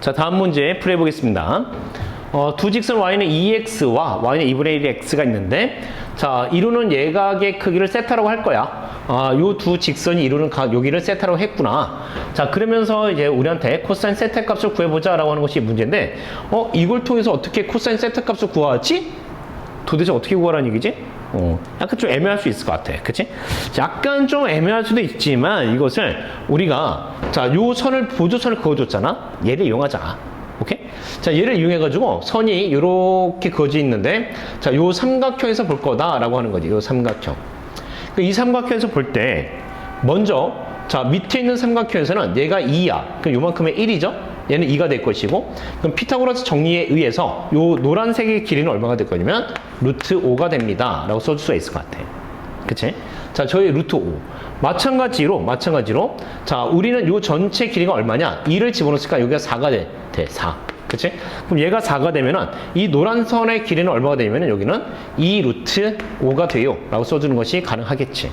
자, 다음 문제 풀어보겠습니다. 어, 두 직선 y는 2x와 y는 2분의 1의 x가 있는데, 자, 이루는 예각의 크기를 세타라고 할 거야. 아, 요 두 직선이 이루는 각, 여기를 세타라고 했구나. 자, 그러면서 이제 우리한테 코사인 세타 값을 구해보자라고 하는 것이 문제인데, 어, 이걸 통해서 어떻게 코사인 세타 값을 구하지? 도대체 어떻게 구하라는 얘기지? 어, 약간 좀 애매할 수 있을 것 같아. 그치? 약간 좀 애매할 수도 있지만 이것을 우리가 자, 요 선을, 보조선을 그어줬잖아? 얘를 이용하자. 오케이? 자, 얘를 이용해가지고 선이 요렇게 그어져 있는데 자, 요 삼각형에서 볼 거다라고 하는 거지. 요 삼각형. 그이 삼각형에서 볼 때 먼저 자, 밑에 있는 삼각형에서는 얘가 2야. 그럼 요만큼의 1이죠? 얘는 2가 될 것이고 그럼 피타고라스 정리에 의해서 요 노란색의 길이는 얼마가 될 거냐면 루트 5가 됩니다 라고 써줄 수가 있을 것 같아 그치? 자 저희 루트 5 마찬가지로 마찬가지로 자 우리는 요 전체 길이가 얼마냐 2를 집어넣으니까 여기가 4가 돼, 돼 4. 그치? 그럼 얘가 4가 되면은 이 노란 선의 길이는 얼마가 되냐면은 여기는 2 루트 5가 돼요 라고 써주는 것이 가능하겠지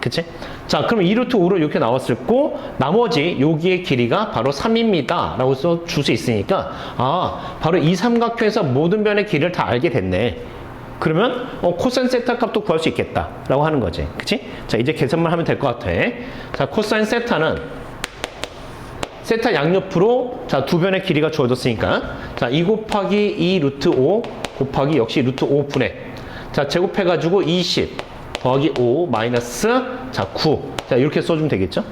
그치? 자, 그럼 2루트 5로 이렇게 나왔을 거, 나머지 여기의 길이가 바로 3입니다. 라고 써 줄 수 있으니까, 아, 바로 이 삼각형에서 모든 변의 길이를 다 알게 됐네. 그러면, 어, 코사인 세타 값도 구할 수 있겠다. 라고 하는 거지. 그치? 자, 이제 계산만 하면 될 것 같아. 자, 코사인 세타는 세타 양옆으로 자, 두 변의 길이가 주어졌으니까 자, 2 곱하기 2 루트 5 곱하기 역시 루트 5분의 자, 제곱해 가지고 20 더하기 5 마이너스 자, 9. 자, 이렇게 써 주면 되겠죠?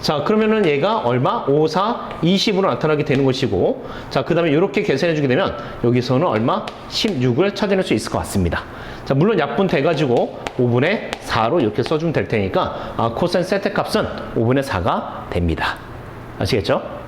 자, 그러면은 얘가 얼마? 5, 4, 20으로 나타나게 되는 것이고 자, 그 다음에 이렇게 계산해 주게 되면 여기서는 얼마? 16을 찾아낼 수 있을 것 같습니다. 자, 물론 약분 돼 가지고 5분의 4로 이렇게 써 주면 될 테니까 아, 코사인 세타 값은 5분의 4가 됩니다. 아시겠죠?